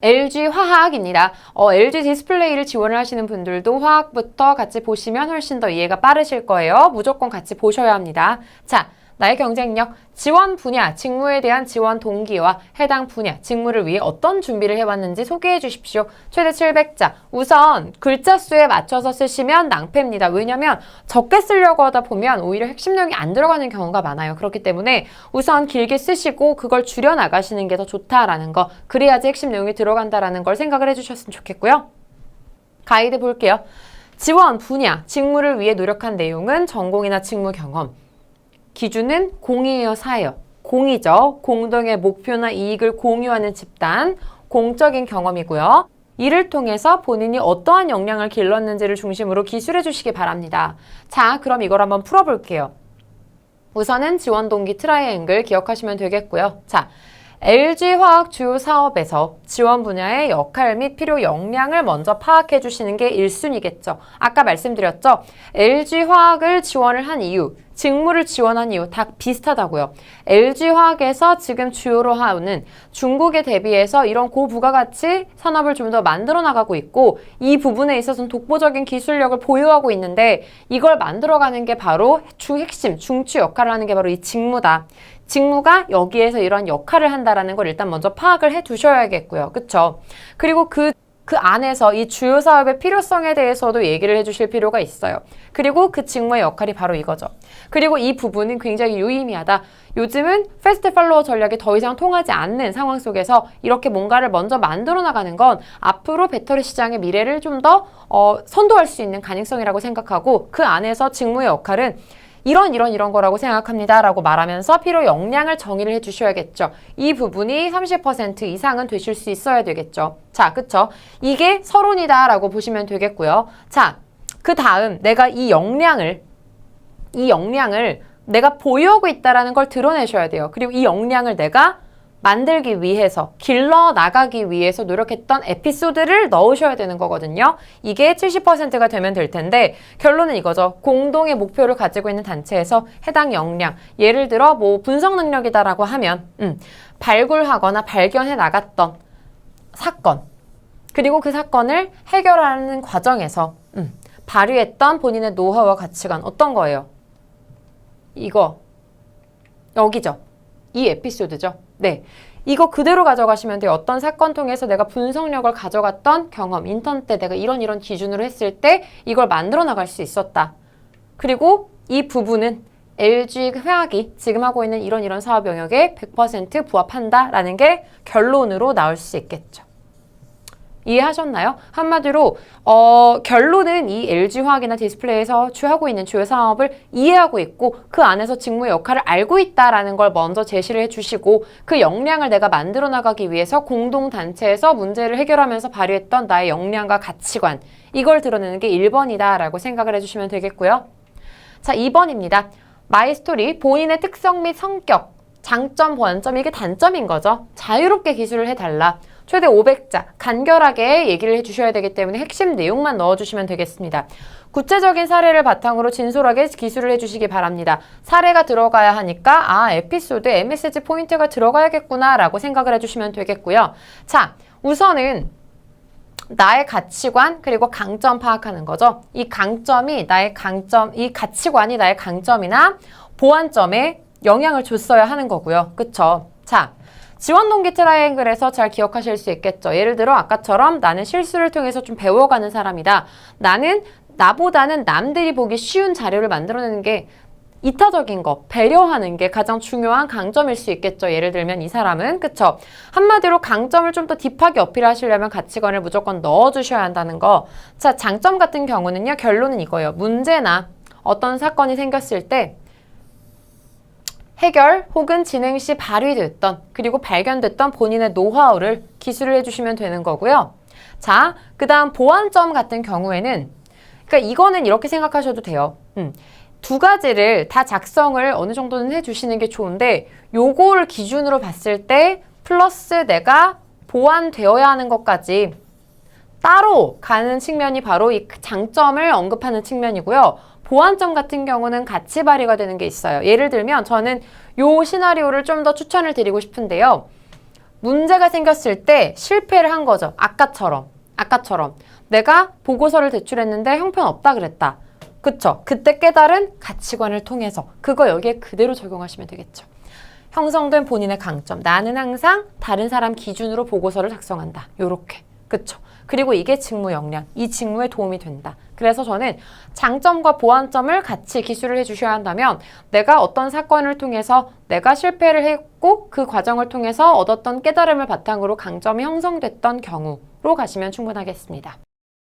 LG 화학입니다. 어, LG 디스플레이를 지원을 하시는 분들도 화학부터 같이 보시면 훨씬 더 이해가 빠르실 거예요. 무조건 같이 보셔야 합니다. 자, 나의 경쟁력, 지원 분야, 직무에 대한 지원 동기와 해당 분야, 직무를 위해 어떤 준비를 해왔는지 소개해 주십시오. 최대 700자. 우선 글자 수에 맞춰서 쓰시면 낭패입니다. 왜냐면 적게 쓰려고 하다 보면 오히려 핵심 내용이 안 들어가는 경우가 많아요. 그렇기 때문에 우선 길게 쓰시고 그걸 줄여 나가시는 게 더 좋다라는 거. 그래야지 핵심 내용이 들어간다라는 걸 생각을 해 주셨으면 좋겠고요. 가이드 볼게요. 지원 분야, 직무를 위해 노력한 내용은 전공이나 직무 경험. 기준은 공이에요, 사예요. 공이죠. 공동의 목표나 이익을 공유하는 집단, 공적인 경험이고요. 이를 통해서 본인이 어떠한 역량을 길렀는지를 중심으로 기술해 주시기 바랍니다. 자, 그럼 이걸 한번 풀어볼게요. 우선은 지원 동기 트라이앵글 기억하시면 되겠고요. 자, LG화학 주요 사업에서 지원 분야의 역할 및 필요 역량을 먼저 파악해 주시는 게 1순위겠죠. 아까 말씀드렸죠. LG화학을 지원을 한 이유, 직무를 지원한 이유 다 비슷하다고요. LG화학에서 지금 주요로 하는 중국에 대비해서 이런 고부가가치 산업을 좀 더 만들어 나가고 있고 이 부분에 있어서는 독보적인 기술력을 보유하고 있는데 이걸 만들어가는 게 바로 주 핵심, 중추 역할을 하는 게 바로 이 직무다. 직무가 여기에서 이러한 역할을 한다라는 걸 일단 먼저 파악을 해 두셔야겠고요. 그쵸? 그리고 그 그 안에서 이 주요 사업의 필요성에 대해서도 얘기를 해주실 필요가 있어요. 그리고 그 직무의 역할이 바로 이거죠. 그리고 이 부분은 굉장히 유의미하다. 요즘은 패스트 팔로워 전략이 더 이상 통하지 않는 상황 속에서 이렇게 뭔가를 먼저 만들어 나가는 건 앞으로 배터리 시장의 미래를 좀더 어, 선도할 수 있는 가능성이라고 생각하고 그 안에서 직무의 역할은 이런 이런 이런 거라고 생각합니다. 라고 말하면서 필요 역량을 정의를 해 주셔야겠죠. 이 부분이 30% 이상은 되실 수 있어야 되겠죠. 자, 그쵸? 이게 서론이다 라고 보시면 되겠고요. 자, 그 다음 내가 이 역량을 이 역량을 내가 보유하고 있다라는 걸 드러내셔야 돼요. 그리고 이 역량을 내가 만들기 위해서 길러 나가기 위해서 노력했던 에피소드를 넣으셔야 되는 거거든요. 이게 70%가 되면 될 텐데 결론은 이거죠. 공동의 목표를 가지고 있는 단체에서 해당 역량 예를 들어 뭐 분석 능력이다라고 하면 음, 발굴하거나 발견해 나갔던 사건 그리고 그 사건을 해결하는 과정에서 음, 발휘했던 본인의 노하우와 가치관 어떤 거예요? 이거 여기죠. 이 에피소드죠. 네. 이거 그대로 가져가시면 돼요. 어떤 사건 통해서 내가 분석력을 가져갔던 경험, 인턴 때 내가 이런 이런 기준으로 했을 때 이걸 만들어 나갈 수 있었다. 그리고 이 부분은 LG 회학이 지금 하고 있는 이런 이런 사업 영역에 100% 부합한다라는 게 결론으로 나올 수 있겠죠. 이해하셨나요? 한마디로 어, 결론은 이 LG화학이나 디스플레이에서 주하고 있는 주요 사업을 이해하고 있고 그 안에서 직무의 역할을 알고 있다라는 걸 먼저 제시를 해주시고 그 역량을 내가 만들어 나가기 위해서 공동단체에서 문제를 해결하면서 발휘했던 나의 역량과 가치관 이걸 드러내는 게 1번이다라고 생각을 해주시면 되겠고요. 자, 2번입니다. 마이 스토리 본인의 특성 및 성격 장점, 보완점 이게 단점인 거죠. 자유롭게 기술을 해달라. 최대 500자 간결하게 얘기를 해주셔야 되기 때문에 핵심 내용만 넣어주시면 되겠습니다. 구체적인 사례를 바탕으로 진솔하게 기술을 해주시기 바랍니다. 사례가 들어가야 하니까 아 에피소드 MSG 포인트가 들어가야겠구나 라고 생각을 해주시면 되겠고요. 자 우선은 나의 가치관 그리고 강점 파악하는 거죠. 이 강점이 나의 강점, 이 가치관이 나의 강점이나 보완점에 영향을 줬어야 하는 거고요. 그쵸? 자, 지원 동기 트라이앵글에서 잘 기억하실 수 있겠죠. 예를 들어 아까처럼 나는 실수를 통해서 좀 배워가는 사람이다. 나는 나보다는 남들이 보기 쉬운 자료를 만들어내는 게 이타적인 거, 배려하는 게 가장 중요한 강점일 수 있겠죠. 예를 들면 이 사람은 그쵸? 한마디로 강점을 좀 더 딥하게 어필하시려면 가치관을 무조건 넣어주셔야 한다는 거. 자, 장점 같은 경우는요. 결론은 이거예요. 문제나 어떤 사건이 생겼을 때 해결 혹은 진행 시 발휘됐던 그리고 발견됐던 본인의 노하우를 기술을 해주시면 되는 거고요. 자, 그 다음 보완점 같은 경우에는 그러니까 이거는 이렇게 생각하셔도 돼요. 음, 두 가지를 다 작성을 어느 정도는 해주시는 게 좋은데 요거를 기준으로 봤을 때 플러스 내가 보완되어야 하는 것까지 따로 가는 측면이 바로 이 장점을 언급하는 측면이고요. 보완점 같은 경우는 같이 발휘가 되는 게 있어요. 예를 들면 저는 요 시나리오를 좀 더 추천을 드리고 싶은데요. 문제가 생겼을 때 실패를 한 거죠. 아까처럼. 아까처럼. 내가 보고서를 제출했는데 형편 없다 그랬다. 그쵸? 그때 깨달은 가치관을 통해서 그거 여기에 그대로 적용하시면 되겠죠. 형성된 본인의 강점. 나는 항상 다른 사람 기준으로 보고서를 작성한다. 요렇게. 그쵸? 그리고 이게 직무 역량. 이 직무에 도움이 된다. 그래서 저는 장점과 보완점을 같이 기술을 해주셔야 한다면 내가 어떤 사건을 통해서 내가 실패를 했고 그 과정을 통해서 얻었던 깨달음을 바탕으로 강점이 형성됐던 경우로 가시면 충분하겠습니다.